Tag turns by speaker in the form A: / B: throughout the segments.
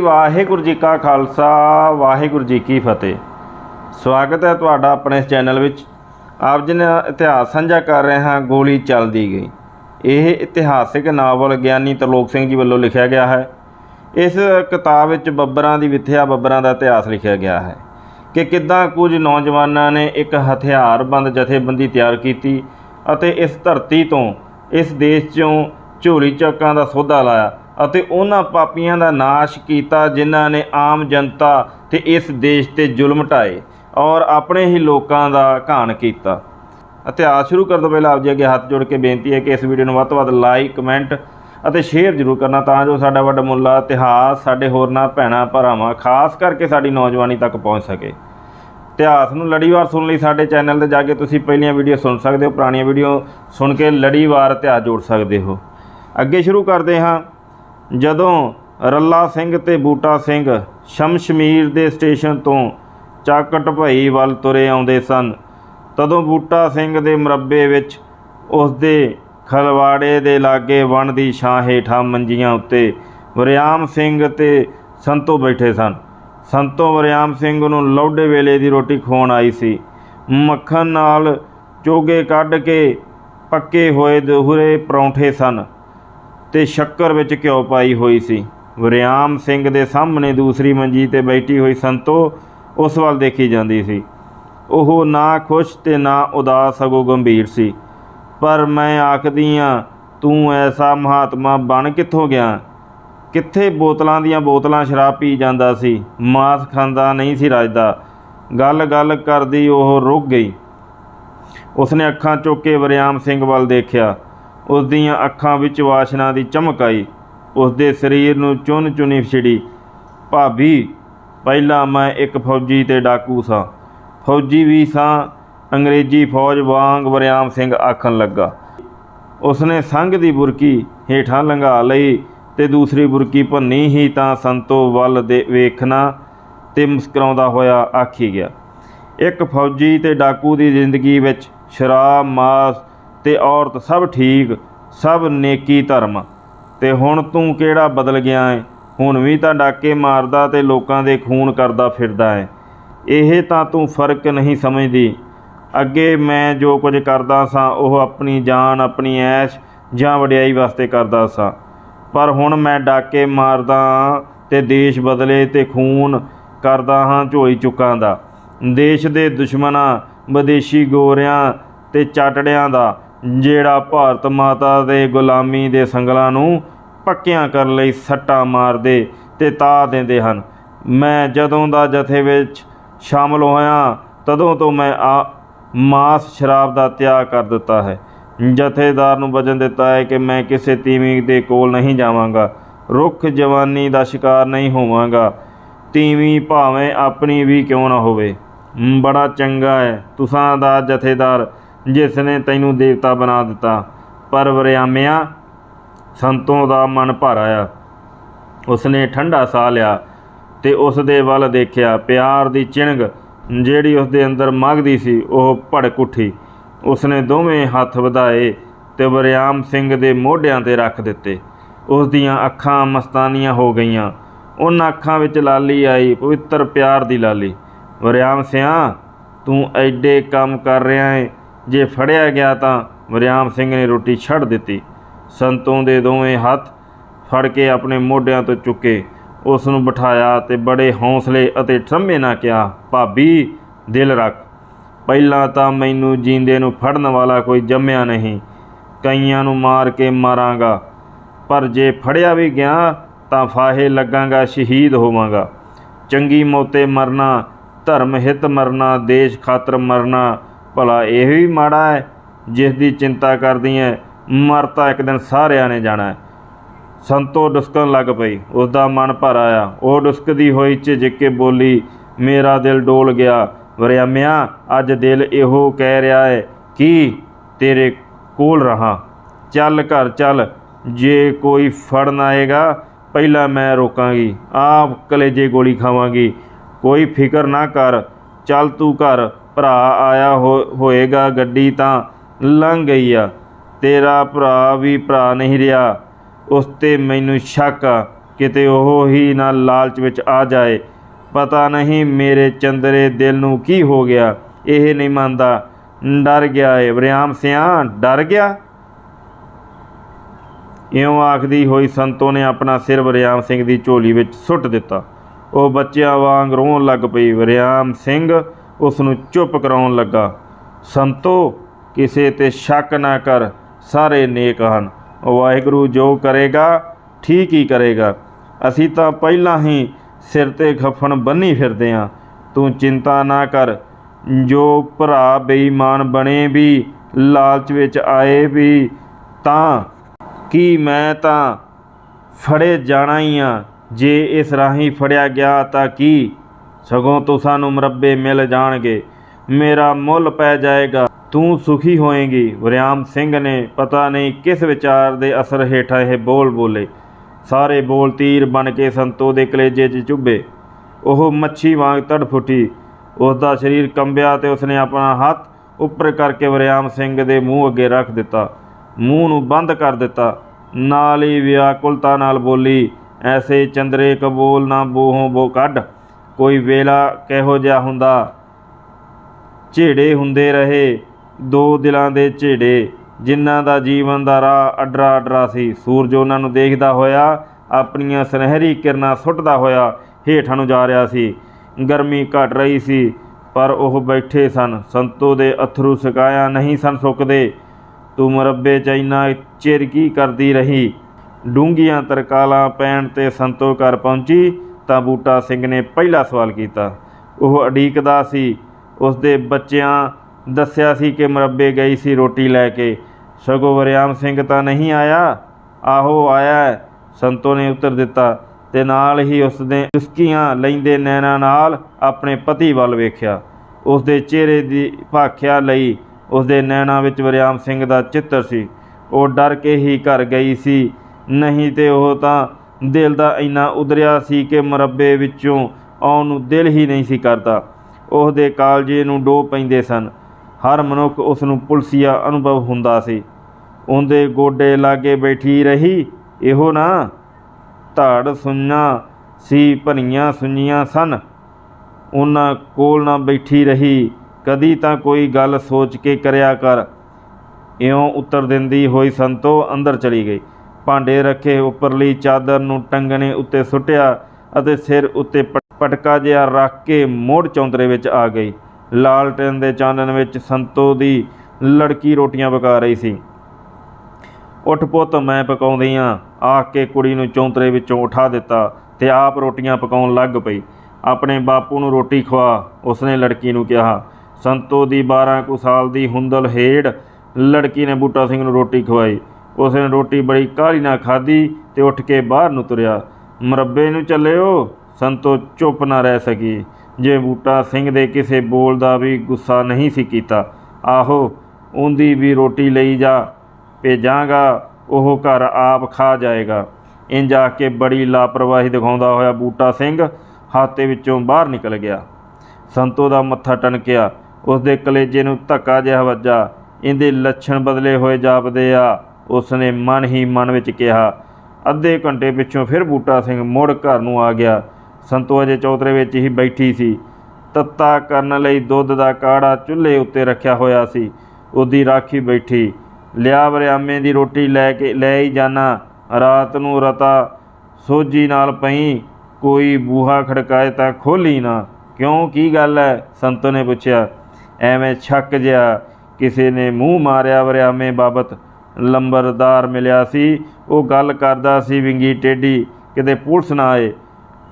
A: ਵਾਹਿਗੁਰੂ ਜੀ ਕਾ ਖਾਲਸਾ, ਵਾਹਿਗੁਰੂ ਜੀ ਕੀ ਫਤਿਹ। ਸਵਾਗਤ ਹੈ ਤੁਹਾਡਾ ਆਪਣੇ ਇਸ ਚੈਨਲ ਵਿੱਚ। ਆਪ ਜੀ ਨਾਲ ਇਤਿਹਾਸ ਸਾਂਝਾ ਕਰ ਰਹੇ ਹਾਂ, ਗੋਲੀ ਚੱਲਦੀ ਗਈ। ਇਹ ਇਤਿਹਾਸਿਕ ਨਾਵਲ ਗਿਆਨੀ ਤਰਲੋਕ ਸਿੰਘ ਜੀ ਵੱਲੋਂ ਲਿਖਿਆ ਗਿਆ ਹੈ। ਇਸ ਕਿਤਾਬ ਵਿੱਚ ਬੱਬਰਾਂ ਦੀ ਵਿਥਿਆ, ਬੱਬਰਾਂ ਦਾ ਇਤਿਹਾਸ ਲਿਖਿਆ ਗਿਆ ਹੈ ਕਿ ਕਿੱਦਾਂ ਕੁਝ ਨੌਜਵਾਨਾਂ ਨੇ ਇੱਕ ਹਥਿਆਰਬੰਦ ਜਥੇਬੰਦੀ ਤਿਆਰ ਕੀਤੀ ਅਤੇ ਇਸ ਧਰਤੀ ਤੋਂ, ਇਸ ਦੇਸ਼ 'ਚੋਂ ਝੋਲੀ ਚੱਕਾਂ ਦਾ ਸੌਦਾ ਲਾਇਆ। ਅਤੇ ਉਹਨਾਂ ਪਾਪੀਆਂ ਦਾ ਨਾਸ਼ ਕੀਤਾ ਜਿਨ੍ਹਾਂ ਨੇ ਆਮ ਜਨਤਾ ਤੇ ਇਸ ਦੇਸ਼ ਤੇ ਜ਼ੁਲਮ ਢਾਏ ਔਰ ਆਪਣੇ ਹੀ ਲੋਕਾਂ ਦਾ ਘਾਣ ਕੀਤਾ। ਇਤਿਹਾਸ ਸ਼ੁਰੂ ਕਰਨ ਤੋਂ ਪਹਿਲਾਂ ਆਪ ਜੀ ਅੱਗੇ ਹੱਥ ਜੋੜ ਕੇ ਬੇਨਤੀ ਹੈ ਕਿ ਇਸ ਵੀਡੀਓ ਨੂੰ ਵੱਧ ਤੋਂ ਵੱਧ ਲਾਈਕ, ਕਮੈਂਟ ਅਤੇ ਸ਼ੇਅਰ ਜ਼ਰੂਰ ਕਰਨਾ ਤਾਂ ਜੋ ਸਾਡਾ ਵੱਡਾ ਮੁੱਲਾ ਇਤਿਹਾਸ, ਸਾਡੇ ਹੋਰਨਾਂ ਭੈਣਾਂ ਭਰਾਵਾਂ, ਖਾਸ ਕਰਕੇ ਸਾਡੀ ਨੌਜਵਾਨੀ ਤੱਕ ਪਹੁੰਚ ਸਕੇ। ਇਤਿਹਾਸ ਨੂੰ ਲੜੀਵਾਰ ਸੁਣਨ ਲਈ ਸਾਡੇ ਚੈਨਲ ਤੇ ਜਾ ਕੇ ਤੁਸੀਂ ਪਹਿਲੀਆਂ ਵੀਡੀਓ ਸੁਣ ਸਕਦੇ ਹੋ, ਪੁਰਾਣੀਆਂ ਵੀਡੀਓ ਸੁਣ ਕੇ ਲੜੀਵਾਰ ਇਤਿਹਾਸ ਜੋੜ ਸਕਦੇ ਹੋ। ਅੱਗੇ ਸ਼ੁਰੂ ਕਰਦੇ ਹਾਂ। ਜਦੋਂ ਰੱਲਾ ਸਿੰਘ ਤੇ ਬੂਟਾ ਸਿੰਘ ਸ਼ਮਸ਼ਮੀਰ ਦੇ ਸਟੇਸ਼ਨ ਤੋਂ ਚਾਕਟ ਭਈ ਵੱਲ ਤੁਰੇ ਆਉਂਦੇ ਸਨ, ਤਦੋਂ ਬੂਟਾ ਸਿੰਘ ਦੇ ਮਰੱਬੇ ਵਿੱਚ ਉਸ ਦੇ ਖਲਵਾੜੇ ਦੇ ਲਾਗੇ ਵਣ ਦੀ ਛਾਂ ਹੇਠਾਂ ਮੰਜੀਆਂ ਉੱਤੇ ਵਰਿਆਮ ਸਿੰਘ ਤੇ ਸੰਤੋ ਬੈਠੇ ਸਨ। ਸੰਤੋ ਵਰਿਆਮ ਸਿੰਘ ਨੂੰ ਲੌਡੇ ਵੇਲੇ ਦੀ ਰੋਟੀ ਖਵਾਉਣ ਆਈ ਸੀ। ਮੱਖਣ ਨਾਲ ਚੋਗੇ ਕੱਢ ਕੇ ਪੱਕੇ ਹੋਏ ਦੋਹਰੇ ਪਰੌਂਠੇ ਸਨ। ਤੇ ਸ਼ੱਕਰ ਵਿੱਚ ਘਿਓ ਪਾਈ ਹੋਈ ਸੀ। ਵਰਿਆਮ ਸਿੰਘ ਦੇ ਸਾਹਮਣੇ ਦੂਸਰੀ ਮੰਜੀ ਤੇ ਬੈਠੀ ਹੋਈ ਸੰਤੋ ਉਸ ਵੱਲ ਦੇਖੀ ਜਾਂਦੀ ਸੀ। ਉਹ ਨਾ ਖੁਸ਼ ਤੇ ਨਾ ਉਦਾਸ, ਸਗੋਂ ਗੰਭੀਰ ਸੀ। ਪਰ ਮੈਂ ਆਖਦੀ ਆ, ਤੂੰ ਐਸਾ ਮਹਾਤਮਾ ਬਣ ਕਿੱਥੋਂ ਗਿਆ? ਕਿੱਥੇ ਬੋਤਲਾਂ ਦੀਆਂ ਬੋਤਲਾਂ ਸ਼ਰਾਬ ਪੀ ਜਾਂਦਾ ਸੀ? ਮਾਸ ਖਾਂਦਾ ਨਹੀਂ ਸੀ ਰਾਜਦਾ। ਗੱਲ ਗੱਲ ਕਰਦੀ ਉਹ ਰੁਕ ਗਈ। ਉਸਨੇ ਅੱਖਾਂ ਚੁੱਕ ਕੇ ਵਰਿਆਮ ਸਿੰਘ ਵੱਲ ਦੇਖਿਆ। ਉਸ ਦੀਆਂ ਅੱਖਾਂ ਵਿੱਚ ਵਾਸ਼ਨਾ ਦੀ ਚਮਕ ਆਈ। ਉਸ ਦੇ ਸਰੀਰ ਨੂੰ ਚੁੰਨ ਚੁੰਨੀ ਛਿੜੀ। ਭਾਬੀ, ਪਹਿਲਾਂ ਮੈਂ ਇੱਕ ਫੌਜੀ ਤੇ ਡਾਕੂ ਸਾਂ। ਫੌਜੀ ਵੀ ਸਾਂ। ਅੰਗਰੇਜ਼ੀ ਫੌਜ ਵਾਂਗ ਵਰਿਆਮ ਸਿੰਘ ਆਖਣ ਲੱਗਾ। ਉਸਨੇ ਸੰਘ ਦੀ ਬੁਰਕੀ ਹੇਠਾਂ ਲੰਘਾ ਲਈ ਤੇ ਦੂਸਰੀ ਬੁਰਕੀ ਭੰਨੀ ਹੀ ਤਾਂ ਸੰਤੋ ਵੱਲ ਦੇ ਵੇਖਣਾ ਤੇ ਮੁਸਕਰਾਉਂਦਾ ਹੋਇਆ ਆਖੀ ਗਿਆ। ਇੱਕ ਫੌਜੀ ਤੇ ਡਾਕੂ ਦੀ ਜ਼ਿੰਦਗੀ ਵਿੱਚ ਸ਼ਰਾਬ, ਮਾਸ ਤੇ ਔਰਤ ਸਭ ਠੀਕ, ਸਭ ਨੇਕੀ ਧਰਮ। ਤੇ ਹੁਣ ਤੂੰ ਕਿਹੜਾ ਬਦਲ ਗਿਆ ਏ? ਹੁਣ ਵੀ ਤਾਂ ਡਾਕੇ ਮਾਰਦਾ ਤੇ ਲੋਕਾਂ ਦੇ ਖੂਨ ਕਰਦਾ ਫਿਰਦਾ ਏ। ਇਹ ਤਾਂ ਤੂੰ ਫ਼ਰਕ ਨਹੀਂ ਸਮਝਦੀ। ਅੱਗੇ ਮੈਂ ਜੋ ਕੁਝ ਕਰਦਾ ਸਾਂ, ਉਹ ਆਪਣੀ ਜਾਨ, ਆਪਣੀ ਐਸ਼ ਜਾਂ ਵਡਿਆਈ ਵਾਸਤੇ ਕਰਦਾ ਸਾਂ। ਪਰ ਹੁਣ ਮੈਂ ਡਾਕੇ ਮਾਰਦਾ ਹਾਂ ਤੇ ਦੇਸ਼ ਬਦਲੇ ਤੇ ਖੂਨ ਕਰਦਾ ਹਾਂ ਝੋਈ ਚੁੱਕਾਂ ਦਾ। ਦੇਸ਼ ਦੇ ਦੁਸ਼ਮਣਾਂ, ਵਿਦੇਸ਼ੀ ਗੋਰਿਆਂ ਤੇ ਚਾਟੜਿਆਂ ਦਾ ਜਿਹੜਾ ਭਾਰਤ ਮਾਤਾ ਦੇ ਗੁਲਾਮੀ ਦੇ ਸੰਗਲਾਂ ਨੂੰ ਪੱਕਿਆਂ ਕਰਨ ਲਈ ਸੱਟਾਂ ਮਾਰਦੇ ਤੇ ਤਾ ਦਿੰਦੇ ਹਨ। ਮੈਂ ਜਦੋਂ ਦਾ ਜਥੇ ਵਿੱਚ ਸ਼ਾਮਲ ਹੋਇਆ, ਤਦੋਂ ਤੋਂ ਮੈਂ ਆ ਮਾਸ ਸ਼ਰਾਬ ਦਾ ਤਿਆਗ ਕਰ ਦਿੱਤਾ ਹੈ। ਜਥੇਦਾਰ ਨੂੰ ਵਚਨ ਦਿੱਤਾ ਹੈ ਕਿ ਮੈਂ ਕਿਸੇ ਤੀਵੀਂ ਦੇ ਕੋਲ ਨਹੀਂ ਜਾਵਾਂਗਾ। ਰੁੱਖ ਜਵਾਨੀ ਦਾ ਸ਼ਿਕਾਰ ਨਹੀਂ ਹੋਵਾਂਗਾ। ਤੀਵੀਂ ਭਾਵੇਂ ਆਪਣੀ ਵੀ ਕਿਉਂ ਨਾ ਹੋਵੇ। ਬੜਾ ਚੰਗਾ ਹੈ। ਤੁਸਾਂ ਦਾ ਜਥੇਦਾਰ ਜਿਸ ਨੇ ਤੈਨੂੰ ਦੇਵਤਾ ਬਣਾ ਦਿੱਤਾ। ਪਰ ਵਰਿਆਮਿਆ ਸੰਤੋਂ ਦਾ ਮਨ ਭਰ ਆਇਆ ਉਸਨੇ ਠੰਡਾ ਸਾਹ ਲਿਆ ਤੇ ਉਸ ਦੇ ਵੱਲ ਦੇਖਿਆ ਪਿਆਰ ਦੀ ਚਿਣਗ ਜਿਹੜੀ ਉਸ ਦੇ ਅੰਦਰ ਮਗਦੀ ਸੀ, ਉਹ ਭੜਕ ਉੱਠੀ। ਉਸਨੇ ਦੋਵੇਂ ਹੱਥ ਵਧਾਏ ਤੇ ਵਰਿਆਮ ਸਿੰਘ ਦੇ ਮੋਢਿਆਂ ਤੇ ਰੱਖ ਦਿੱਤੇ। ਉਸ ਦੀਆਂ ਅੱਖਾਂ ਮਸਤਾਨੀਆਂ ਹੋ ਗਈਆਂ। ਉਹਨਾਂ ਅੱਖਾਂ ਵਿੱਚ ਲਾਲੀ ਆਈ, ਪਵਿੱਤਰ ਪਿਆਰ ਦੀ ਲਾਲੀ। ਵਰਿਆਮ ਸਿਆਂ, ਤੂੰ ਐਡੇ ਕੰਮ ਕਰ ਰਿਹਾ ਏ। ਜੇ ਫੜਿਆ ਗਿਆ ਤਾਂ ਮਰਿਆਮ ਸਿੰਘ ਨੇ ਰੋਟੀ ਛੱਡ ਦਿੱਤੀ। ਸੰਤੋਂ ਦੇ ਦੋਵੇਂ ਹੱਥ ਫੜ ਕੇ ਆਪਣੇ ਮੋਢਿਆਂ ਤੋਂ ਚੁੱਕੇ। ਉਸ ਨੂੰ ਬਿਠਾਇਆ ਤੇ ਬੜੇ ਹੌਸਲੇ ਅਤੇ ਠਰਮੇ ਨਾਲ ਕਿਹਾ, ਭਾਬੀ, ਦਿਲ ਰੱਖ। ਪਹਿਲਾਂ ਤਾਂ ਮੈਨੂੰ ਜੀਂਦੇ ਨੂੰ ਫੜਨ ਵਾਲਾ ਕੋਈ ਜੰਮਿਆ ਨਹੀਂ। ਕਈਆਂ ਨੂੰ ਮਾਰ ਕੇ ਮਾਰਾਂਗਾ। ਪਰ ਜੇ ਫੜਿਆ ਵੀ ਗਿਆ ਤਾਂ ਫਾਹੇ ਲੱਗਾਂਗਾ, ਸ਼ਹੀਦ ਹੋਵਾਂਗਾ। ਚੰਗੀ ਮੌਤੇ ਮਰਨਾ, ਧਰਮ ਹਿਤ ਮਰਨਾ, ਦੇਸ਼ ਖਾਤਰ ਮਰਨਾ ਭਲਾ ਇਹ ਵੀ ਮਾੜਾ ਹੈ ਜਿਸ ਦੀ ਚਿੰਤਾ ਕਰਦੀ ਹੈ ਮਰ ਤਾਂ ਇੱਕ ਦਿਨ ਸਾਰਿਆਂ ਨੇ ਜਾਣਾ ਹੈ ਸੰਤੋ ਡੁਸਕਣ ਲੱਗ ਪਈ ਉਸ ਦਾ ਮਨ ਭਰ ਆਇਆ। ਉਹ ਡੁਸਕਦੀ ਹੋਈ ਝਿਜਕ ਕੇ ਬੋਲੀ, ਮੇਰਾ ਦਿਲ ਡੋਲ ਗਿਆ। ਵਰਿਆਮਿਆ ਅੱਜ ਦਿਲ ਇਹੋ ਕਹਿ ਰਿਹਾ ਹੈ ਕਿ ਤੇਰੇ ਕੋਲ ਰਹਾ। ਚੱਲ ਘਰ ਚੱਲ, ਜੇ ਕੋਈ ਫੜਨ ਆਏਗਾ, ਪਹਿਲਾਂ ਮੈਂ ਰੋਕਾਂਗੀ। ਆਪ ਕਲੇਜੇ ਗੋਲੀ ਖਾਵਾਂਗੀ। ਕੋਈ ਫਿਕਰ ਨਾ ਕਰ, ਚੱਲ ਤੂੰ ਘਰ। ਭਰਾ ਆਇਆ ਹੋ- ਹੋਏਗਾ ਗੱਡੀ ਤਾਂ ਲੰਘ ਗਈ ਆ। ਤੇਰਾ ਭਰਾ ਵੀ ਭਰਾ ਨਹੀਂ ਰਿਹਾ। ਉਸ ਤੇ ਮੈਨੂੰ ਸ਼ੱਕ ਆ, ਕਿਤੇ ਉਹ ਹੀ ਨਾ ਲਾਲਚ ਵਿੱਚ ਆ ਜਾਏ। ਪਤਾ ਨਹੀਂ ਮੇਰੇ ਚੰਦਰੇ ਦਿਲ ਨੂੰ ਕੀ ਹੋ ਗਿਆ। ਇਹ ਨਹੀਂ ਮੰਨਦਾ। ਡਰ ਗਿਆ ਏ। ਵਰਿਆਮ ਸਿਆਂ, ਡਰ ਗਿਆ? ਇਉਂ ਆਖਦੀ ਹੋਈ ਸੰਤੋ ਨੇ ਆਪਣਾ ਸਿਰ ਵਰਿਆਮ ਸਿੰਘ ਦੀ ਝੋਲੀ ਵਿੱਚ ਸੁੱਟ ਦਿੱਤਾ। ਉਹ ਬੱਚਿਆਂ ਵਾਂਗ ਰੋਣ ਲੱਗ ਪਈ। ਵਰਿਆਮ ਸਿੰਘ ਉਸ ਨੂੰ ਚੁੱਪ ਕਰਾਉਣ ਲੱਗਾ। ਸੰਤੋ, ਕਿਸੇ ਤੇ ਸ਼ੱਕ ਨਾ ਕਰ, ਸਾਰੇ ਨੇਕ ਹਨ। ਵਾਹਿਗੁਰੂ ਜੋ ਕਰੇਗਾ, ਠੀਕ ਹੀ ਕਰੇਗਾ। ਅਸੀਂ ਤਾਂ ਪਹਿਲਾਂ ਹੀ ਸਿਰ ਤੇ ਖਫਣ ਬੰਨੀ ਫਿਰਦੇ ਹਾਂ ਤੂੰ ਚਿੰਤਾ ਨਾ ਕਰ। ਜੋ ਭਰਾ ਬੇਈਮਾਨ ਬਣੇ ਵੀ, ਲਾਲਚ ਵਿੱਚ ਆਏ ਵੀ, ਤਾਂ ਕੀ ਮੈਂ ਤਾਂ ਫੜੇ ਜਾਣਾ ਹੀ ਆ? ਜੇ ਇਸ ਰਾਹੀਂ ਫੜਿਆ ਗਿਆ ਤਾਂ ਕੀ? ਸਗੋਂ ਤੁਸਾਂ ਨੂੰ ਮਰੱਬੇ ਮਿਲ ਜਾਣਗੇ। ਮੇਰਾ ਮੁੱਲ ਪੈ ਜਾਏਗਾ, ਤੂੰ ਸੁਖੀ ਹੋਏਂਗੀ। ਵਰਿਆਮ ਸਿੰਘ ਨੇ ਪਤਾ ਨਹੀਂ ਕਿਸ ਵਿਚਾਰ ਦੇ ਅਸਰ ਹੇਠਾਂ ਇਹ ਬੋਲ ਬੋਲੇ। ਸਾਰੇ ਬੋਲ ਤੀਰ ਬਣ ਕੇ ਸੰਤੋ ਦੇ ਕਲੇਜੇ 'ਚ ਚੁੱਭੇ। ਉਹ ਮੱਛੀ ਵਾਂਗ ਤੜਫੁੱਟੀ। ਉਸ ਦਾ ਸਰੀਰ ਕੰਬਿਆ ਤੇ ਉਸਨੇ ਆਪਣਾ ਹੱਥ ਉੱਪਰ ਕਰਕੇ ਵਰਿਆਮ ਸਿੰਘ ਦੇ ਮੂੰਹ ਅੱਗੇ ਰੱਖ ਦਿੱਤਾ। ਮੂੰਹ ਨੂੰ ਬੰਦ ਕਰ ਦਿੱਤਾ। ਨਾਲ ਹੀ ਵਿਆਕੁਲਤਾ ਨਾਲ ਬੋਲੀ, ਐਸੇ ਚੰਦਰੇ ਕਬੂਲ ਨਾ ਬੋਹੋਂ ਬੋ ਕੱਢ। ਕੋਈ ਵੇਲਾ ਕਿਹੋ ਜਿਹਾ ਹੁੰਦਾ? ਝੇੜੇ ਹੁੰਦੇ ਰਹੇ, ਦੋ ਦਿਲਾਂ ਦੇ ਝੇੜੇ, ਜਿਨ੍ਹਾਂ ਦਾ ਜੀਵਨ ਦਾ ਰਾਹ ਅਡਰਾ ਅਡਰਾ ਸੀ। ਸੂਰਜ ਉਹਨਾਂ ਨੂੰ ਦੇਖਦਾ ਹੋਇਆ, ਆਪਣੀਆਂ ਸੁਨਹਿਰੀ ਕਿਰਨਾਂ ਸੁੱਟਦਾ ਹੋਇਆ ਹੇਠਾਂ ਨੂੰ ਜਾ ਰਿਹਾ ਸੀ। ਗਰਮੀ ਘਟ ਰਹੀ ਸੀ, ਪਰ ਉਹ ਬੈਠੇ ਸਨ। ਸੰਤੋ ਦੇ ਅਥਰੂ ਸੁਕਾਇਆ ਨਹੀਂ ਸਨ ਸੁੱਕਦੇ। ਤੂੰ ਮਰੱਬੇ ਚ ਇੰਨਾ ਚਿਰ ਕੀ ਕਰਦੀ ਰਹੀ? ਡੂੰਘੀਆਂ ਤਰਕਾਲਾਂ ਪੈਣ ਤੇ ਸੰਤੋ ਘਰ ਪਹੁੰਚੀ। ਤਾਂ ਬੂਟਾ ਸਿੰਘ ਨੇ ਪਹਿਲਾ ਸਵਾਲ ਕੀਤਾ। ਉਹ ਅਡੀਕਦਾ ਸੀ। ਉਸ ਦੇ ਬੱਚਿਆਂ ਦੱਸਿਆ ਸੀ ਕਿ ਮਰੱਬੇ ਗਈ ਸੀ ਰੋਟੀ ਲੈ ਕੇ। ਸਗੋਂ ਵਰਿਆਮ ਸਿੰਘ ਤਾਂ ਨਹੀਂ ਆਇਆ। ਆਹੋ, ਆਇਆ ਸੰਤੋ ਨੇ ਉੱਤਰ ਦਿੱਤਾ ਤੇ ਨਾਲ ਹੀ ਉਸ ਦੇ ਚੁਸਕੀਆਂ ਲੈਂਦੇ ਨੈਣਾ ਨਾਲ ਆਪਣੇ ਪਤੀ ਵੱਲ ਵੇਖਿਆ। ਉਸ ਦੇ ਚਿਹਰੇ ਦੀ ਭਾਖਿਆ ਲਈ ਉਸ ਦੇ ਨੈਣਾ ਵਿੱਚ ਵਰਿਆਮ ਸਿੰਘ ਦਾ ਚਿੱਤਰ ਸੀ। ਉਹ ਡਰ ਕੇ ਹੀ ਘਰ ਗਈ ਸੀ। ਨਹੀਂ ਤੇ ਉਹ ਤਾਂ ਦਿਲ ਦਾ ਇੰਨਾ ਉਦਰਿਆ ਸੀ ਕਿ ਮਰੱਬੇ ਵਿੱਚੋਂ ਆਉਣ ਨੂੰ ਦਿਲ ਹੀ ਨਹੀਂ ਸੀ ਕਰਦਾ। ਉਸ ਦੇ ਕਾਲਜੇ ਨੂੰ ਡੋ ਪੈਂਦੇ ਸਨ। ਹਰ ਮਨੁੱਖ ਉਸ ਨੂੰ ਪੁਲਸੀਆ ਅਨੁਭਵ ਹੁੰਦਾ ਸੀ। ਉਹਦੇ ਗੋਡੇ ਲਾਗੇ ਬੈਠੀ ਰਹੀ, ਇਹੋ ਨਾ, ਧੜ ਸੁੰਨਾ ਸੀ, ਭਰੀਆਂ ਸੁੰਨੀਆਂ ਸਨ। ਉਹਨਾਂ ਕੋਲ ਨਾ ਬੈਠੀ ਰਹੀ, ਕਦੀ ਤਾਂ ਕੋਈ ਗੱਲ ਸੋਚ ਕੇ ਕਰਿਆ ਕਰ। ਇਉਂ ਉੱਤਰ ਦਿੰਦੀ ਹੋਈ ਸੰਤੋ ਅੰਦਰ ਚਲੀ ਗਈ। ਭਾਂਡੇ ਰੱਖੇ, ਉੱਪਰਲੀ ਚਾਦਰ ਨੂੰ ਟੰਗਣੇ ਉੱਤੇ ਸੁੱਟਿਆ ਅਤੇ ਸਿਰ ਉੱਤੇ ਪਟ- ਪਟਕਾ ਜਿਹਾ ਰੱਖ ਕੇ ਮੋੜ ਚੌਂਤਰੇ ਵਿੱਚ ਆ ਗਈ। ਲਾਲਟਨ ਦੇ ਚਾਨਣ ਵਿੱਚ ਸੰਤੋ ਦੀ ਲੜਕੀ ਰੋਟੀਆਂ ਪਕਾ ਰਹੀ ਸੀ। ਉੱਠ ਪੁੱਤ, ਮੈਂ ਪਕਾਉਂਦੀ ਆ। ਆਖ ਕੇ ਕੁੜੀ ਨੂੰ ਚੌਂਤਰੇ ਵਿੱਚੋਂ ਉਠਾ ਦਿੱਤਾ ਤੇ ਆਪ ਰੋਟੀਆਂ ਪਕਾਉਣ ਲੱਗ ਪਈ। ਆਪਣੇ ਬਾਪੂ ਨੂੰ ਰੋਟੀ ਖਵਾ, ਉਸਨੇ ਲੜਕੀ ਨੂੰ ਕਿਹਾ। ਸੰਤੋ ਦੀ 12 ਕੁ ਸਾਲ ਦੀ ਹੁੰਦਲ ਹੇੜ ਲੜਕੀ ਨੇ ਬੂਟਾ ਸਿੰਘ ਨੂੰ ਰੋਟੀ ਖਵਾਈ। ਉਸਨੇ ਰੋਟੀ ਬੜੀ ਕਾਹਲੀ ਨਾਲ ਖਾਧੀ ਤੇ ਉੱਠ ਕੇ ਬਾਹਰ ਨੂੰ ਤੁਰਿਆ। ਮਰੱਬੇ ਨੂੰ ਚੱਲਿਓ, ਸੰਤੋ ਚੁੱਪ ਨਾ ਰਹਿ ਸਕੀ। ਜੇ ਬੂਟਾ ਸਿੰਘ ਦੇ ਕਿਸੇ ਬੋਲ ਦਾ ਵੀ ਗੁੱਸਾ ਨਹੀਂ ਸੀ ਕੀਤਾ, ਆਹੋ, ਉਹਦੀ ਵੀ ਰੋਟੀ ਲਈ ਜਾ ਭੇਜਾਂਗਾ, ਉਹ ਘਰ ਆਪ ਖਾ ਜਾਏਗਾ। ਇੰਜ ਆ ਕੇ ਬੜੀ ਲਾਪਰਵਾਹੀ ਦਿਖਾਉਂਦਾ ਹੋਇਆ ਬੂਟਾ ਸਿੰਘ ਹਾਤੇ ਵਿੱਚੋਂ ਬਾਹਰ ਨਿਕਲ ਗਿਆ। ਸੰਤੋ ਦਾ ਮੱਥਾ ਟਣਕਿਆ ਉਸ ਦੇ ਕਲੇਜੇ ਨੂੰ ਧੱਕਾ ਜਿਹਾ ਵੱਜਾ। ਇਹਦੇ ਲੱਛਣ ਬਦਲੇ ਹੋਏ ਜਾਪਦੇ ਆ ਉਸਨੇ ਮਨ ਹੀ ਮਨ ਵਿੱਚ ਕਿਹਾ, ਅੱਧੇ ਘੰਟੇ ਪਿੱਛੋਂ ਫਿਰ ਬੂਟਾ ਸਿੰਘ ਮੁੜ ਘਰ ਨੂੰ ਆ ਗਿਆ। ਸੰਤੋ ਅਜੇ ਚੌਤਰੇ ਵਿੱਚ ਹੀ ਬੈਠੀ ਸੀ। ਤੱਤਾ ਕਰਨ ਲਈ ਦੁੱਧ ਦਾ ਕਾੜਾ ਚੁੱਲ੍ਹੇ ਉੱਤੇ ਰੱਖਿਆ ਹੋਇਆ ਸੀ। ਉਹਦੀ ਰਾਖੀ ਬੈਠੀ, ਲਿਆ ਵਰਿਆਮੇ ਦੀ ਰੋਟੀ ਲੈ ਕੇ ਲੈ ਹੀ ਜਾਣਾ ਰਾਤ ਨੂੰ ਰਤਾ ਸੋਜੀ ਨਾਲ ਪਈ, ਕੋਈ ਬੂਹਾ ਖੜਕਾਏ ਤਾਂ ਖੋਲੀ ਨਾ। ਕਿਉਂ, ਕੀ ਗੱਲ ਹੈ ਸੰਤੋ ਨੇ ਪੁੱਛਿਆ। ਐਵੇਂ ਛੱਕ ਜਿਹਾ ਕਿਸੇ ਨੇ ਮੂੰਹ ਮਾਰਿਆ ਵਰਿਆਮੇ ਬਾਬਤ। ਲੰਬਰਦਾਰ ਮਿਲਿਆ ਸੀ। ਉਹ ਗੱਲ ਕਰਦਾ ਸੀ, ਵਿੰਗੀ ਟੇਢੀ, ਕਿਤੇ ਪੁਲਿਸ ਨਾ ਆਏ।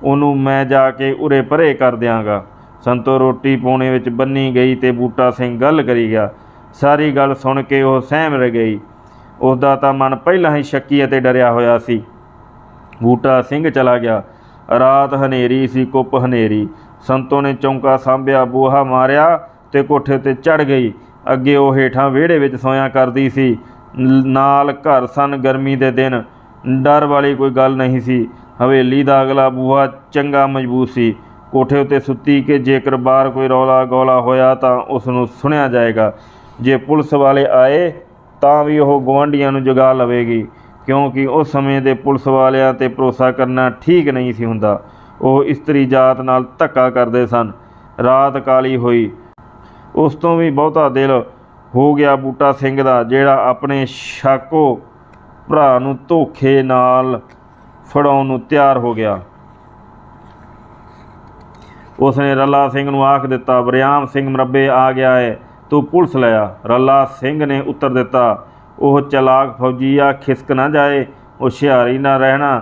A: ਉਹਨੂੰ ਮੈਂ ਜਾ ਕੇ ਉਰੇ ਪਰੇ ਕਰ ਦਿਆਂਗਾ। ਸੰਤੋ ਰੋਟੀ ਪੋਣੇ ਵਿੱਚ ਬੰਨੀ ਗਈ ਤੇ ਬੂਟਾ ਸਿੰਘ ਗੱਲ ਕਰੀ ਗਿਆ। ਸਾਰੀ ਗੱਲ ਸੁਣ ਕੇ ਉਹ ਸਹਿਮ ਰਹਿ ਗਈ। ਉਹਦਾ ਤਾਂ ਮਨ ਪਹਿਲਾਂ ਹੀ ਸ਼ੱਕੀ ਅਤੇ ਡਰਿਆ ਹੋਇਆ ਸੀ। ਬੂਟਾ ਸਿੰਘ ਚਲਾ ਗਿਆ। ਰਾਤ ਹਨੇਰੀ ਸੀ, ਕੁੱਪ ਹਨੇਰੀ। ਸੰਤੋ ਨੇ ਚੌਂਕਾ ਸਾਂਭਿਆ, ਬੂਹਾ ਮਾਰਿਆ ਤੇ ਕੋਠੇ ਤੇ ਚੜ ਗਈ। ਅੱਗੇ ਉਹ ਹੇਠਾਂ ਵਿਹੜੇ ਵਿੱਚ ਸੋਇਆ ਕਰਦੀ ਸੀ। ਨਾਲ ਘਰ ਸਨ, ਗਰਮੀ ਦੇ ਦਿਨ। ਡਰ ਵਾਲੀ ਕੋਈ ਗੱਲ ਨਹੀਂ ਸੀ। ਹਵੇਲੀ ਦਾ ਅਗਲਾ ਬੂਹਾ ਚੰਗਾ ਮਜ਼ਬੂਤ ਸੀ। ਕੋਠੇ ਉੱਤੇ ਸੁੱਤੀ ਕਿ ਜੇਕਰ ਬਾਹਰ ਕੋਈ ਰੌਲਾ ਗੋਲਾ ਹੋਇਆ ਤਾਂ ਉਸ ਨੂੰ ਸੁਣਿਆ ਜਾਏਗਾ। ਜੇ ਪੁਲਿਸ ਵਾਲੇ ਆਏ, ਤਾਂ ਵੀ ਉਹ ਗਵਾਂਢੀਆਂ ਨੂੰ ਜਗਾ ਲਵੇਗੀ, ਕਿਉਂਕਿ ਉਸ ਸਮੇਂ ਦੇ ਪੁਲਿਸ ਵਾਲਿਆਂ ਤੇ ਭਰੋਸਾ ਕਰਨਾ ਠੀਕ ਨਹੀਂ ਸੀ ਹੁੰਦਾ। ਉਹ ਇਸਤਰੀ ਜਾਤ ਨਾਲ ਧੱਕਾ ਕਰਦੇ ਸਨ। ਰਾਤ ਕਾਲੀ ਹੋਈ। ਉਸ ਤੋਂ ਵੀ ਬਹੁਤਾ ਦਿਲ ਹੋ ਗਿਆ ਬੂਟਾ ਸਿੰਘ ਦਾ, ਜਿਹੜਾ ਆਪਣੇ ਸ਼ਾਕੋ ਭਰਾ ਨੂੰ ਧੋਖੇ ਨਾਲ ਫੜਾਉਣ ਨੂੰ ਤਿਆਰ ਹੋ ਗਿਆ। ਉਸਨੇ ਰੱਲਾ ਸਿੰਘ ਨੂੰ ਆਖ ਦਿੱਤਾ ਬਰਿਆਮ ਸਿੰਘ ਮਰੱਬੇ ਆ ਗਿਆ ਹੈ ਤੂੰ ਪੁਲਿਸ ਲਿਆ ਰੱਲਾ ਸਿੰਘ ਨੇ ਉੱਤਰ ਦਿੱਤਾ, ਉਹ ਚਲਾਕ ਫੌਜੀ ਆ, ਖਿਸਕ ਨਾ ਜਾਏ, ਹੁਸ਼ਿਆਰੀ ਨਾ ਰਹਿਣਾ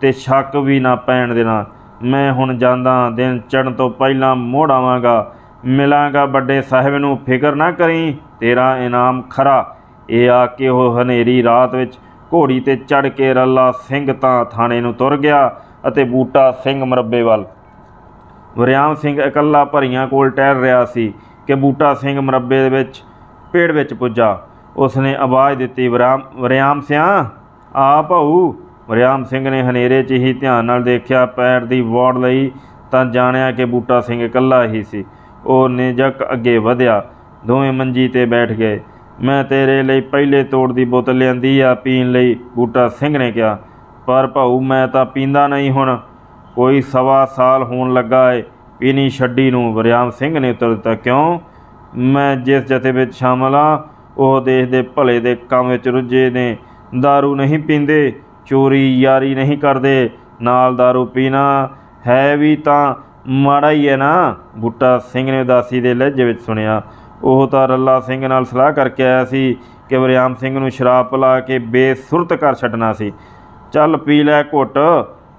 A: ਤੇ ਸ਼ੱਕ ਵੀ ਨਾ ਪੈਣ ਦੇਣਾ। ਮੈਂ ਹੁਣ ਜਾਂਦਾ ਦਿਨ ਚੜ੍ਹਨ ਤੋਂ ਪਹਿਲਾਂ ਮੋੜ ਆਵਾਂਗਾ। ਮਿਲਾਂਗਾ ਵੱਡੇ ਸਾਹਿਬ ਨੂੰ, ਫਿਕਰ ਨਾ ਕਰੀ, ਤੇਰਾ ਇਨਾਮ ਖਰਾ। ਇਹ ਆ ਕੇ ਉਹ ਹਨੇਰੀ ਰਾਤ ਵਿੱਚ ਘੋੜੀ ਤੇ ਚੜ੍ਹ ਕੇ ਰੱਲਾ ਸਿੰਘ ਤਾਂ ਥਾਣੇ ਨੂੰ ਤੁਰ ਗਿਆ ਅਤੇ ਬੂਟਾ ਸਿੰਘ ਮਰੱਬੇ ਵੱਲ। ਵਰਿਆਮ ਸਿੰਘ ਇਕੱਲਾ ਭਰੀਆਂ ਕੋਲ ਟਹਿਲ ਰਿਹਾ ਸੀ ਕਿ ਬੂਟਾ ਸਿੰਘ ਮਰੱਬੇ ਦੇ ਵਿੱਚ ਪੇੜ ਵਿੱਚ ਪੁੱਜਾ। ਉਸਨੇ ਆਵਾਜ਼ ਦਿੱਤੀ, ਵਰਿਆਮ ਵਰਿਆਮ ਸਿਆ, ਆ ਭਾਊ। ਵਰਿਆਮ ਸਿੰਘ ਨੇ ਹਨੇਰੇ 'ਚ ਹੀ ਧਿਆਨ ਨਾਲ ਦੇਖਿਆ, ਪੈਰ ਦੀ ਵੋੜ ਲਈ ਤਾਂ ਜਾਣਿਆ ਕਿ ਬੂਟਾ ਸਿੰਘ ਇਕੱਲਾ ਹੀ ਸੀ। ਉਹ ਨਿਜਕ ਅੱਗੇ ਵਧਿਆ ਦੋਵੇਂ ਮੰਜੀ ਤੇ ਬੈਠ ਗਏ ਮੈਂ ਤੇਰੇ ਲਈ ਪਹਿਲੇ ਤੋੜ ਦੀ ਬੋਤਲ ਲਿਆਂਦੀ ਆ ਪੀਣ ਲਈ ਬੂਟਾ ਸਿੰਘ ਨੇ ਕਿਹਾ ਪਰ ਭਾਊ ਮੈਂ ਤਾਂ ਪੀਂਦਾ ਨਹੀਂ ਹੁਣ ਕੋਈ ਸਵਾ ਸਾਲ ਹੋਣ ਲੱਗਾ ਏ ਪੀਣੀ ਛੱਡੀ ਨੂੰ ਵਰਿਆਮ ਸਿੰਘ ਨੇ ਉੱਤਰ ਦਿੱਤਾ ਕਿਉਂ ਮੈਂ ਜਿਸ ਜਥੇ ਵਿੱਚ ਸ਼ਾਮਲ ਆ ਉਹ ਦੇਸ਼ ਦੇ ਭਲੇ ਦੇ ਕੰਮ ਵਿੱਚ ਰੁੱਝੇ ਨੇ दारू ਨਹੀਂ ਪੀਂਦੇ ਚੋਰੀ ਯਾਰੀ ਨਹੀਂ ਕਰਦੇ ਨਾਲ दारू ਪੀਣਾ ਹੈ ਵੀ ਤਾਂ ਮਾੜਾ ਹੀ ਹੈ ਨਾ। ਬੁੱਟਾ ਸਿੰਘ ਨੇ ਉਦਾਸੀ ਦੇ ਲਹਿਜੇ ਵਿੱਚ ਸੁਣਿਆ। ਉਹ ਤਾਂ ਰੱਲਾ ਸਿੰਘ ਨਾਲ ਸਲਾਹ ਕਰਕੇ ਆਇਆ ਸੀ ਕਿ ਵਰਿਆਮ ਸਿੰਘ ਨੂੰ ਸ਼ਰਾਬ ਪਿਲਾ ਕੇ ਬੇਸੁਰਤ ਕਰ ਛੱਡਣਾ ਸੀ। ਚੱਲ ਪੀ ਲੈ ਘੁੱਟ।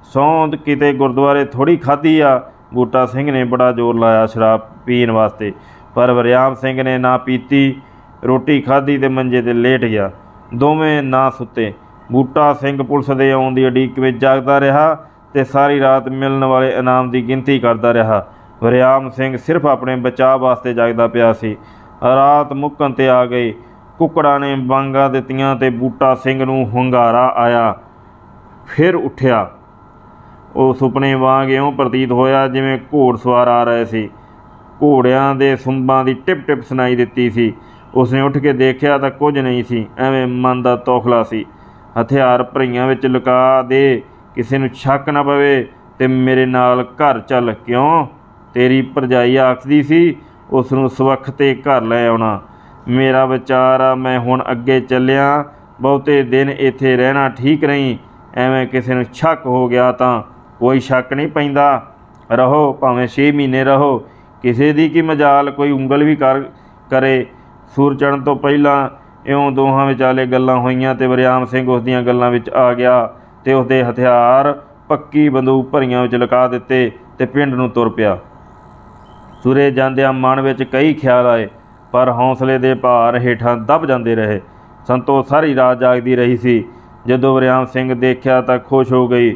A: ਸੌਂਦ ਕਿਤੇ ਗੁਰਦੁਆਰੇ ਥੋੜੀ ਖਾਧੀ ਆ। ਬੂਟਾ ਸਿੰਘ ਨੇ ਬੜਾ ਜ਼ੋਰ ਲਾਇਆ ਸ਼ਰਾਬ ਪੀਣ ਵਾਸਤੇ। ਪਰ ਵਰਿਆਮ ਸਿੰਘ ਨੇ ਨਾ ਪੀਤੀ, ਰੋਟੀ ਖਾਧੀ ਤੇ ਮੰਜੇ ਤੇ ਲੇਟ ਗਿਆ। ਦੋਵੇਂ ਨਾ ਸੁੱਤੇ। ਬੂਟਾ ਸਿੰਘ ਪੁਲਿਸ ਦੇ ਆਉਣ ਦੀ ਉਡੀਕ ਵਿੱਚ ਜਾਗਦਾ ਰਿਹਾ। ਤੇ ਸਾਰੀ ਰਾਤ ਮਿਲਣ ਵਾਲੇ ਇਨਾਮ ਦੀ ਗਿਣਤੀ ਕਰਦਾ ਰਿਹਾ। ਵਰਿਆਮ ਸਿੰਘ ਸਿਰਫ ਆਪਣੇ ਬਚਾਅ ਵਾਸਤੇ ਜਾਗਦਾ ਪਿਆ ਸੀ। ਰਾਤ ਮੁੱਕਣ ਤੇ ਆ ਗਈ। ਕੁੱਕੜਾਂ ਨੇ ਬਾਂਗਾ ਦਿੱਤੀਆਂ ਤੇ ਬੂਟਾ ਸਿੰਘ ਨੂੰ ਹੁੰਗਾਰਾ ਆਇਆ। ਫਿਰ ਉੱਠਿਆ। ਉਹ ਸੁਪਨੇ ਵਾਂਗ ਇਉਂ ਪ੍ਰਤੀਤ ਹੋਇਆ ਜਿਵੇਂ ਘੋੜਸਵਾਰ ਆ ਰਹੇ ਸੀ। ਘੋੜਿਆਂ ਦੇ ਸੁੰਬਾਂ ਦੀ ਟਿਪ ਟਿਪ ਸੁਣਾਈ ਦਿੱਤੀ ਸੀ। ਉਸਨੇ ਉੱਠ ਕੇ ਦੇਖਿਆ ਤਾਂ ਕੁਝ ਨਹੀਂ ਸੀ, ਐਵੇਂ ਮਨ ਦਾ ਤੋਖਲਾ ਸੀ। ਹਥਿਆਰ ਭਰੀਆਂ ਵਿੱਚ ਲੁਕਾ ਦੇ ਕਿਸੇ ਨੂੰ ਸ਼ੱਕ ਨਾ ਪਵੇ ਤੇ ਮੇਰੇ ਨਾਲ ਘਰ ਚੱਲ ਕਿਉਂ? ਤੇਰੀ ਭਰਜਾਈ ਆਖਦੀ ਸੀ ਉਸ ਨੂੰ ਸਵੱਖ ਤੇ ਘਰ ਲੈ ਆਉਣਾ। ਮੇਰਾ ਵਿਚਾਰ ਆ, ਮੈਂ ਹੁਣ ਅੱਗੇ ਚੱਲਿਆ, ਬਹੁਤੇ ਦਿਨ ਇੱਥੇ ਰਹਿਣਾ ਠੀਕ ਨਹੀਂ। ਐਵੇਂ ਕਿਸੇ ਨੂੰ ਸ਼ੱਕ ਹੋ ਗਿਆ ਤਾਂ ਕੋਈ ਸ਼ੱਕ ਨਹੀਂ ਪੈਂਦਾ। ਰਹੋ, ਭਾਵੇਂ 6 ਮਹੀਨੇ ਰਹੋ। ਕਿਸੇ ਦੀ ਕੀ ਮਜਾਲ, ਕੋਈ ਉਂਗਲ ਵੀ ਕਰ, ਕਰੇ। ਸੂਰ ਚੜ੍ਹਨ ਤੋਂ ਪਹਿਲਾਂ ਇਉਂ ਦੋਹਾਂ ਵਿਚਾਲੇ ਗੱਲਾਂ ਹੋਈਆਂ ਤੇ ਵਰਿਆਮ ਸਿੰਘ ਉਸ ਦੀਆਂ ਗੱਲਾਂ ਵਿੱਚ ਆ ਗਿਆ। ਤੇ ਉਸਦੇ ਹਥਿਆਰ ਪੱਕੀ ਬੰਦੂਕ ਭਰੀਆਂ ਵਿੱਚ ਲੁਕਾ ਦਿੱਤੇ ਤੇ ਪਿੰਡ ਨੂੰ ਤੁਰ ਪਿਆ। ਤੁਰੇ ਜਾਂਦਿਆਂ ਮਨ ਵਿੱਚ ਕਈ ਖਿਆਲ ਆਏ, ਪਰ ਹੌਸਲੇ ਦੇ ਭਾਰ ਹੇਠਾਂ ਦਬ ਜਾਂਦੇ ਰਹੇ। ਸੰਤੋ ਸਾਰੀ ਰਾਤ ਜਾਗਦੀ ਰਹੀ ਸੀ। ਜਦੋਂ ਵਰਿਆਮ ਸਿੰਘ ਦੇਖਿਆ ਤਾਂ ਖੁਸ਼ ਹੋ ਗਈ।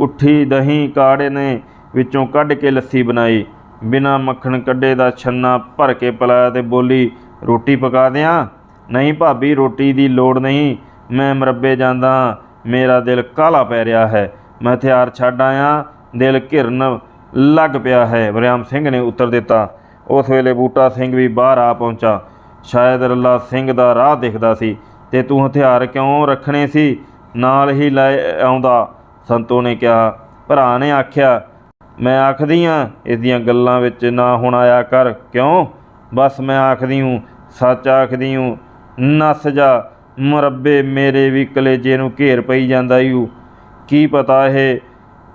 A: ਉੱਠੀ ਦਹੀਂ ਕਾੜੇ ਨੇ ਵਿੱਚੋਂ ਕੱਢ ਕੇ ਲੱਸੀ ਬਣਾਈ। ਬਿਨਾ ਮੱਖਣ ਕੱਢੇ ਦਾ ਛੰਨਾ ਭਰ ਕੇ ਪਿਲਾਇਆ ਤੇ ਬੋਲੀ, ਰੋਟੀ ਪਕਾ ਦਿਆਂ? ਨਹੀਂ ਭਾਬੀ, ਰੋਟੀ ਦੀ ਲੋੜ ਨਹੀਂ। ਮੈਂ ਮਰੱਬੇ ਜਾਂਦਾ। ਮੇਰਾ ਦਿਲ ਕਾਲਾ ਪੈ ਰਿਹਾ ਹੈ। ਮੈਂ ਹਥਿਆਰ ਛੱਡ ਆਇਆ, ਦਿਲ ਘਿਰਨ ਲੱਗ ਪਿਆ ਹੈ। ਵਰਿਆਮ ਸਿੰਘ ਨੇ ਉੱਤਰ ਦਿੱਤਾ। ਉਸ ਵੇਲੇ ਬੂਟਾ ਸਿੰਘ ਵੀ ਬਾਹਰ ਆ ਪਹੁੰਚਾ। ਸ਼ਾਇਦ ਰੱਲਾ ਸਿੰਘ ਦਾ ਰਾਹ ਦਿਖਦਾ ਸੀ। ਤੇ ਤੂੰ ਹਥਿਆਰ ਕਿਉਂ ਰੱਖਣੇ ਸੀ? ਨਾਲ ਹੀ ਲੈ ਆਉਂਦਾ। ਸੰਤੋ ਨੇ ਕਿਹਾ। ਭਰਾ ਨੇ ਆਖਿਆ, ਮੈਂ ਆਖਦੀ ਆ ਇਸ ਦੀਆਂ ਗੱਲਾਂ ਵਿੱਚ ਨਾ ਹੁਣ ਆਇਆ ਕਰ। ਕਿਉਂ? ਬਸ ਮੈਂ ਆਖਦੀ ਹੂੰ, ਸੱਚ ਆਖਦੀ ਹੂੰ, ਨੱਸ ਜਾ। ਮੁਰੱਬੇ ਮੇਰੇ ਵੀ ਕਲੇਜੇ ਨੂੰ ਘੇਰ ਪਈ ਜਾਂਦਾ ਈਓ ਕੀ ਪਤਾ ਇਹ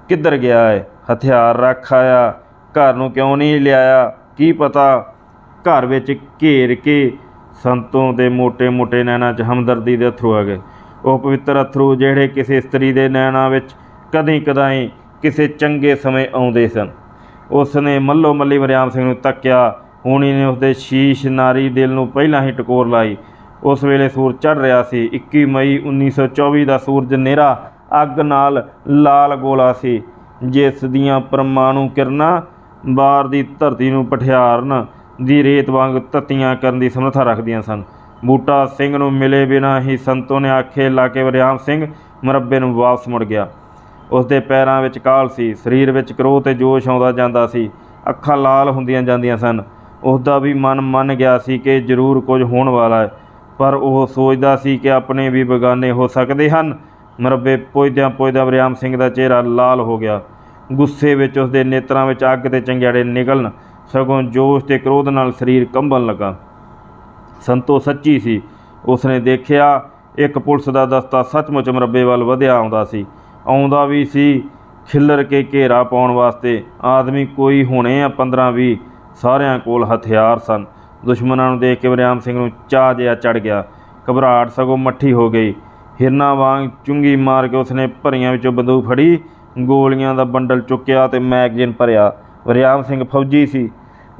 A: ਕਿੱਧਰ ਗਿਆ ਹੈ ਹਥਿਆਰ ਰੱਖ ਆਇਆ, ਘਰ ਨੂੰ ਕਿਉਂ ਨਹੀਂ ਲਿਆਇਆ? ਕੀ ਪਤਾ ਘਰ ਵਿੱਚ ਘੇਰ ਕੇ ਸੰਤੋਂ ਦੇ ਮੋٹے-ਮੋٹے ਨੈਣਾਂ 'ਚ ਹਮਦਰਦੀ ਦੇ ਅਥਰੂ ਆ ਗਏ। ਉਹ ਪਵਿੱਤਰ ਅਥਰੂ ਜਿਹੜੇ ਕਿਸੇ ਇਸਤਰੀ ਦੇ ਨੈਣਾਂ ਵਿੱਚ ਕਦੀ ਕਦਾਈ ਕਿਸੇ ਚੰਗੇ ਸਮੇਂ ਆਉਂਦੇ ਸਨ। ਉਸ ਨੇ ਮੱਲੋ ਮੱਲੀ ਮਰਿਆਮ ਸਿੰਘ ਨੂੰ ਤੱਕਿਆ। ਹੁਣੀ ਨੇ ਉਸਦੇ ਸ਼ੀਸ਼ ਨਾਰੀ ਦਿਲ ਨੂੰ ਪਹਿਲਾਂ ਹੀ ਟਕੋਰ ਲਾਈ। ਉਸ ਵੇਲੇ ਸੂਰਜ ਚੜ ਰਿਹਾ ਸੀ। 21 ਮਈ 1924 ਦਾ ਸੂਰਜ ਨੇਰਾ ਅੱਗ ਨਾਲ ਲਾਲ ਗੋਲਾ ਸੀ, ਜਿਸ ਦੀਆਂ ਪਰਮਾਣੂ ਕਿਰਨਾਂ ਬਾਹਰ ਦੀ ਧਰਤੀ ਨੂੰ ਪਠਿਆਰਨ ਦੀ ਰੇਤ ਵਾਂਗ ਤਤੀਆਂ ਕਰਨ ਦੀ ਸਮਰੱਥਾ ਰੱਖਦੀਆਂ ਸਨ। ਬੂਟਾ ਸਿੰਘ ਨੂੰ ਮਿਲੇ ਬਿਨਾਂ ਹੀ ਸੰਤੋ ਨੇ ਆਖੇ ਲਾ ਕੇ ਵਰਿਆਮ ਸਿੰਘ, ਮਰੱਬੇ ਨੂੰ ਵਾਪਸ ਮੁੜ ਗਿਆ। ਉਸ ਦੇ ਪੈਰਾਂ ਵਿੱਚ ਕਾਲ ਸੀ। ਸਰੀਰ ਵਿੱਚ ਕਰੋਹ ਤੇ ਜੋਸ਼ ਆਉਂਦਾ ਜਾਂਦਾ ਸੀ। ਅੱਖਾਂ ਲਾਲ ਹੁੰਦੀਆਂ ਜਾਂਦੀਆਂ ਸਨ। ਉਸ ਦਾ ਵੀ ਮਨ ਮੰਨ ਗਿਆ ਸੀ ਕਿ ਜ਼ਰੂਰ ਕੁਝ ਹੋਣ ਵਾਲਾ ਹੈ। ਪਰ ਉਹ ਸੋਚਦਾ ਸੀ ਕਿ ਆਪਣੇ ਵੀ ਬੇਗਾਨੇ ਹੋ ਸਕਦੇ ਹਨ। ਮਰੱਬੇ ਪੁੱਜਦਿਆਂ ਪੁੱਜਦਿਆਂ ਵਰਿਆਮ ਸਿੰਘ ਦਾ ਚਿਹਰਾ ਲਾਲ ਹੋ ਗਿਆ। ਗੁੱਸੇ ਵਿੱਚ ਉਸ ਦੇ ਨੇਤਰਾਂ ਵਿੱਚ ਅੱਗ ਤੇ ਚੰਗਿਆੜੇ ਨਿਕਲਣ ਸਗੋਂ ਜੋਸ਼ ਤੇ ਕ੍ਰੋਧ ਨਾਲ ਸਰੀਰ ਕੰਬਣ ਲੱਗਾ। ਸੰਤੋ ਸੱਚੀ ਸੀ। ਉਸਨੇ ਦੇਖਿਆ, ਇੱਕ ਪੁਲਿਸ ਦਾ ਦਸਤਾ ਸੱਚਮੁੱਚ ਮਰੱਬੇ ਵੱਲ ਵਧਿਆ ਆਉਂਦਾ ਸੀ। ਆਉਂਦਾ ਵੀ ਸੀ, ਖਿੱਲਰ ਕੇ ਘੇਰਾ ਪਾਉਣ ਵਾਸਤੇ। ਆਦਮੀ ਕੋਈ ਹੋਣੇ ਆ 15 20 ਸਾਰਿਆਂ ਕੋਲ ਹਥਿਆਰ ਸਨ। ਦੁਸ਼ਮਣਾਂ ਨੂੰ ਦੇਖ ਕੇ ਵਰਿਆਮ ਸਿੰਘ ਨੂੰ ਚਾਹ ਜਿਹਾ ਚੜ ਗਿਆ। ਘਬਰਾਹਟ ਸਗੋਂ ਮੱਠੀ ਹੋ ਗਈ। ਹਿਰਨਾ ਵਾਂਗ ਚੁੰਗੀ ਮਾਰ ਕੇ ਉਸਨੇ ਭਰੀਆਂ ਵਿੱਚੋਂ ਬੰਦੂਕ ਫੜੀ। ਗੋਲੀਆਂ ਦਾ ਬੰਡਲ ਚੁੱਕਿਆ ਤੇ ਮੈਗਜ਼ੀਨ ਭਰਿਆ। ਵਰਿਆਮ ਸਿੰਘ ਫੌਜੀ ਸੀ।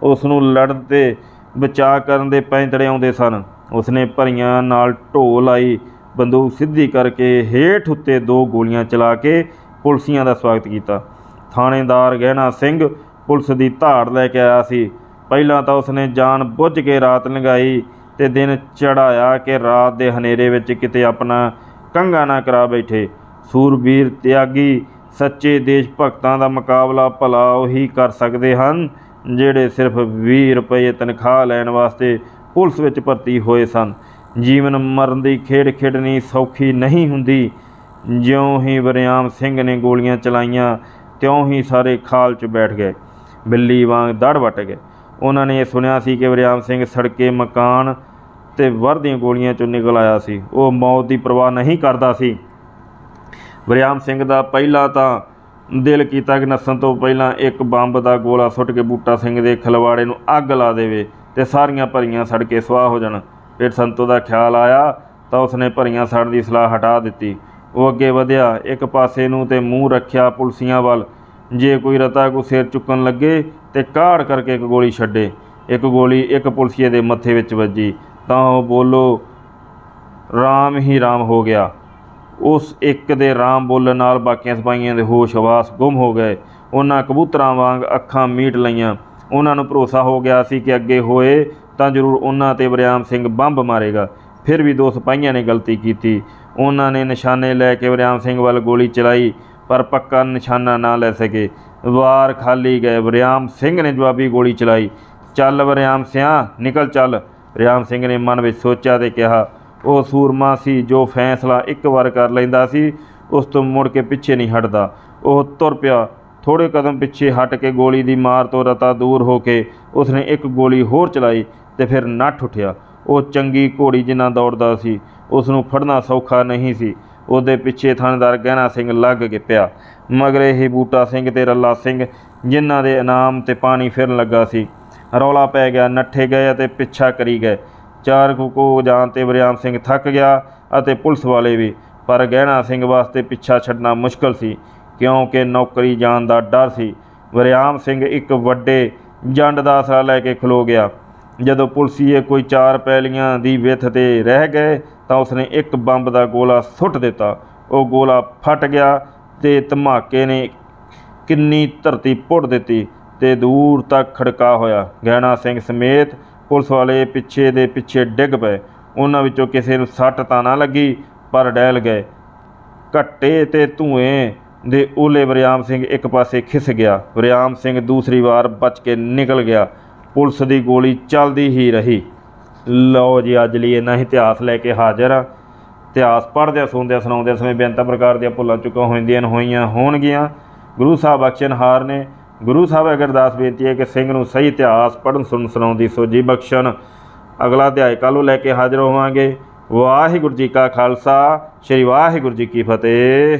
A: ਉਸ ਨੂੰ ਲੜਨ ਤੇ ਬਚਾਅ ਕਰਨ ਦੇ ਪੈਂਤੜੇ ਆਉਂਦੇ ਸਨ। ਉਸਨੇ ਭਰੀਆਂ ਨਾਲ ਢੋ ਲਾਈ, ਬੰਦੂਕ ਸਿੱਧੀ ਕਰਕੇ ਹੇਠ ਉੱਤੇ ਦੋ ਗੋਲੀਆਂ ਚਲਾ ਕੇ ਪੁਲਸੀਆਂ ਦਾ ਸਵਾਗਤ ਕੀਤਾ। ਥਾਣੇਦਾਰ ਗਹਿਣਾ ਸਿੰਘ ਪੁਲਿਸ ਦੀ ਧਾੜ ਲੈ ਕੇ ਆਇਆ ਸੀ। ਪਹਿਲਾਂ ਤਾਂ ਉਸਨੇ ਜਾਣ ਬੁੱਝ ਕੇ ਰਾਤ ਲੰਘਾਈ ਤੇ ਦਿਨ ਚੜਾਇਆ ਕਿ ਰਾਤ ਦੇ ਹਨੇਰੇ ਵਿੱਚ ਕਿਤੇ ਆਪਣਾ ਕੰਗਾ ਨਾ ਕਰਾ ਬੈਠੇ। ਸੂਰਬੀਰ ਤਿਆਗੀ ਸੱਚੇ ਦੇਸ਼ ਭਗਤਾਂ ਦਾ ਮੁਕਾਬਲਾ ਭਲਾ ਉਹੀ ਕਰ ਸਕਦੇ ਹਨ ਜਿਹੜੇ ਸਿਰਫ 20 ਰੁਪਏ ਤਨਖਾਹ ਲੈਣ ਵਾਸਤੇ ਪੁਲਿਸ ਵਿੱਚ ਭਰਤੀ ਹੋਏ ਸਨ। ਜੀਵਨ ਮਰਨ ਦੀ ਖੇਡ ਖੇਡਣੀ ਸੌਖੀ ਨਹੀਂ ਹੁੰਦੀ। ਜਿਉਂ ਹੀ ਵਰਿਆਮ ਸਿੰਘ ਨੇ ਗੋਲੀਆਂ ਚਲਾਈਆਂ, ਤਿਉਂ ਹੀ ਸਾਰੇ ਖਾਲ 'ਚ ਬੈਠ ਗਏ। ਬਿੱਲੀ ਵਾਂਗ ਦੜ ਵੱਟ ਗਏ। ਉਹਨਾਂ ਨੇ ਇਹ ਸੁਣਿਆ ਸੀ ਕਿ ਵਰਿਆਮ ਸਿੰਘ ਸੜਕੇ, ਮਕਾਨ ਤੇ ਵਰ ਦੀਆਂ ਗੋਲੀਆਂ 'ਚੋਂ ਨਿਕਲ ਆਇਆ ਸੀ। ਉਹ ਮੌਤ ਦੀ ਪਰਵਾਹ ਨਹੀਂ ਕਰਦਾ ਸੀ। ਵਰਿਆਮ ਸਿੰਘ ਦਾ ਪਹਿਲਾਂ ਤਾਂ ਦਿਲ ਕੀਤਾ ਕਿ ਨੱਸਣ ਤੋਂ ਪਹਿਲਾਂ ਇੱਕ ਬੰਬ ਦਾ ਗੋਲਾ ਸੁੱਟ ਕੇ ਬੂਟਾ ਸਿੰਘ ਦੇ ਖਲਵਾੜੇ ਨੂੰ ਅੱਗ ਲਾ ਦੇਵੇ ਤੇ ਸਾਰੀਆਂ ਭਰੀਆਂ ਸੜ ਕੇ ਸੁਆਹ ਹੋ ਜਾਣ। ਫਿਰ ਸੰਤੋ ਦਾ ਖਿਆਲ ਆਇਆ ਤਾਂ ਉਸਨੇ ਭਰੀਆਂ ਸੜ ਦੀ ਸਲਾਹ ਹਟਾ ਦਿੱਤੀ। ਉਹ ਅੱਗੇ ਵਧਿਆ, ਇੱਕ ਪਾਸੇ ਨੂੰ ਤੇ ਮੂੰਹ ਰੱਖਿਆ ਪੁਲਸੀਆਂ ਵੱਲ। ਜੇ ਕੋਈ ਰਤਾ ਕੋ ਸਿਰ ਚੁੱਕਣ ਲੱਗੇ ਤੇ ਕਾੜ ਕਰਕੇ ਇੱਕ ਗੋਲੀ ਛੱਡੇ, ਇੱਕ ਗੋਲੀ ਇੱਕ ਪੁਲਸੀਏ ਦੇ ਮੱਥੇ ਵਿੱਚ ਵੱਜੀ, ਤਾਂ ਉਹ ਬੋਲੋ, ਰਾਮ ਹੀ ਰਾਮ ਹੋ ਗਿਆ। ਉਸ ਇੱਕ ਦੇ ਰਾਮ ਬੋਲਣ ਨਾਲ ਬਾਕੀਆਂ ਸਿਪਾਹੀਆਂ ਦੇ ਹੋਸ਼ ਹਵਾਸ ਗੁੰਮ ਹੋ ਗਏ। ਉਹਨਾਂ ਕਬੂਤਰਾਂ ਵਾਂਗ ਅੱਖਾਂ ਮੀਟ ਲਈਆਂ। ਉਹਨਾਂ ਨੂੰ ਭਰੋਸਾ ਹੋ ਗਿਆ ਸੀ ਕਿ ਅੱਗੇ ਹੋਏ ਤਾਂ ਜ਼ਰੂਰ ਉਹਨਾਂ ਤੇ ਵਰਿਆਮ ਸਿੰਘ ਬੰਬ ਮਾਰੇਗਾ। ਫਿਰ ਵੀ ਦੋ ਸਿਪਾਹੀਆਂ ਨੇ ਗਲਤੀ ਕੀਤੀ। ਉਹਨਾਂ ਨੇ ਨਿਸ਼ਾਨੇ ਲੈ ਕੇ ਵਰਿਆਮ ਸਿੰਘ ਵੱਲ ਗੋਲੀ ਚਲਾਈ। ਪਰ ਪੱਕਾ ਨਿਸ਼ਾਨਾ ਨਾ ਲੈ ਸਕੇ। ਵਾਰ ਖਾਲੀ ਗਏ। ਵਰਿਆਮ ਸਿੰਘ ਨੇ ਜਵਾਬੀ ਗੋਲੀ ਚਲਾਈ। ਚੱਲ ਵਰਿਆਮ ਸਿਆ, ਨਿਕਲ ਚੱਲ। ਵਰਿਆਮ ਸਿੰਘ ਨੇ ਮਨ ਵਿੱਚ ਸੋਚਿਆ ਤੇ ਕਿਹਾ, ਉਹ ਸੂਰਮਾ ਸੀ ਜੋ ਫੈਸਲਾ ਇੱਕ ਵਾਰ ਕਰ ਲੈਂਦਾ ਸੀ, ਉਸ ਤੋਂ ਮੁੜ ਕੇ ਪਿੱਛੇ ਨਹੀਂ ਹਟਦਾ। ਉਹ ਤੁਰ ਪਿਆ। ਥੋੜੇ ਕਦਮ ਪਿੱਛੇ ਹਟ ਕੇ ਗੋਲੀ ਦੀ ਮਾਰ ਤੋਂ ਰਤਾ ਦੂਰ ਹੋ ਕੇ ਉਸਨੇ ਇੱਕ ਗੋਲੀ ਹੋਰ ਚਲਾਈ ਤੇ ਫਿਰ ਨੱਠ ਉੱਠਿਆ। ਉਹ ਚੰਗੀ ਘੋੜੀ ਜਿੰਨਾ ਦੌੜਦਾ ਸੀ ਉਸ ਨੂੰ ਫੜਨਾ ਸੌਖਾ ਨਹੀਂ ਸੀ। ਉਹਦੇ ਪਿੱਛੇ ਥਾਣੇਦਾਰ ਗਹਿਣਾ ਸਿੰਘ ਲੱਗ ਕੇ ਪਿਆ। ਮਗਰੇ ਹੀ ਬੂਟਾ ਸਿੰਘ ਤੇ ਰੱਲਾ ਸਿੰਘ, ਜਿਨ੍ਹਾਂ ਦੇ ਇਨਾਮ ਤੇ ਪਾਣੀ ਫਿਰਨ ਲੱਗਾ ਸੀ। ਰੌਲਾ ਪੈ ਗਿਆ, ਨੱਠੇ ਗਏ ਅਤੇ ਪਿੱਛਾ ਕਰੀ ਗਏ। ਚਾਰ ਕੋ ਜਾਣ ਤੇ ਵਰਿਆਮ ਸਿੰਘ ਥੱਕ ਗਿਆ ਅਤੇ ਪੁਲਿਸ ਵਾਲੇ ਵੀ, ਪਰ ਗਹਿਣਾ ਸਿੰਘ ਵਾਸਤੇ ਪਿੱਛਾ ਛੱਡਣਾ ਮੁਸ਼ਕਲ ਸੀ, ਕਿਉਂਕਿ ਨੌਕਰੀ ਜਾਣ ਦਾ ਡਰ ਸੀ। ਵਰਿਆਮ ਸਿੰਘ ਇੱਕ ਵੱਡੇ ਜੰਡ ਦਾ ਆਸਰਾ ਲੈ ਕੇ ਖਲੋ ਗਿਆ। ਜਦੋਂ ਪੁਲਸੀਏ ਕੋਈ ਚਾਰ ਪੈਲੀਆਂ ਦੀ ਵਿੱਥ ਤੇ ਰਹਿ ਗਏ ਤਾਂ ਉਸਨੇ ਇੱਕ ਬੰਬ ਦਾ ਗੋਲਾ ਸੁੱਟ ਦਿੱਤਾ। ਉਹ ਗੋਲਾ ਫਟ ਗਿਆ ਤੇ ਧਮਾਕੇ ਨੇ ਕਿੰਨੀ ਧਰਤੀ ਪੁੱਟ ਦਿੱਤੀ ਤੇ ਦੂਰ ਤੱਕ ਖੜਕਾ ਹੋਇਆ। ਗਹਿਣਾ ਸਿੰਘ ਸਮੇਤ ਪੁਲਿਸ ਵਾਲੇ ਪਿੱਛੇ ਦੇ ਪਿੱਛੇ ਡਿੱਗ ਪਏ। ਉਹਨਾਂ ਵਿੱਚੋਂ ਕਿਸੇ ਨੂੰ ਸੱਟ ਤਾਂ ਨਾ ਲੱਗੀ, ਪਰ ਡਹਿਲ ਗਏ। ਘੱਟੇ ਤੇ ਧੂਏ ਦੇ ਓਲੇ ਵਰਿਆਮ ਸਿੰਘ ਇੱਕ ਪਾਸੇ ਖਿਸ ਗਿਆ। ਵਰਿਆਮ ਸਿੰਘ ਦੂਸਰੀ ਵਾਰ ਬਚ ਕੇ ਨਿਕਲ ਗਿਆ। ਪੁਲਿਸ ਦੀ ਗੋਲੀ ਚੱਲਦੀ ਹੀ ਰਹੀ। ਲਓ ਜੀ, ਅੱਜ ਲਈ ਇੰਨਾ ਹੀ ਇਤਿਹਾਸ ਲੈ ਕੇ ਹਾਜ਼ਰ ਆ। ਇਤਿਹਾਸ ਪੜ੍ਹਦਿਆਂ, ਸੁਣਦਿਆਂ, ਸੁਣਾਉਂਦਿਆਂ ਸਮੇਂ ਬੇਅੰਤ ਪ੍ਰਕਾਰ ਦੀਆਂ ਭੁੱਲਾਂ ਚੁੱਕਾਂ ਹੋਈਆਂ ਹੋਈਆਂ ਹੋਣਗੀਆਂ। ਗੁਰੂ ਸਾਹਿਬ ਬਖਸ਼ਣਹਾਰ ਨੇ। ਗੁਰੂ ਸਾਹਿਬ ਅਗਰ ਅਰਦਾਸ ਬੇਨਤੀ ਹੈ ਕਿ ਸਿੰਘ ਨੂੰ ਸਹੀ ਇਤਿਹਾਸ ਪੜ੍ਹਨ, ਸੁਣਨ, ਸੁਣਾਉਣ ਦੀ ਸੋਝੀ ਬਖਸ਼ਣ। ਅਗਲਾ ਅਧਿਆਇ ਕੱਲ੍ਹ ਨੂੰ ਲੈ ਕੇ ਹਾਜ਼ਰ ਹੋਵਾਂਗੇ। ਵਾਹਿਗੁਰੂ ਜੀ ਕਾ ਖਾਲਸਾ, ਸ੍ਰੀ ਵਾਹਿਗੁਰੂ ਜੀ ਕੀ ਫਤਿਹ।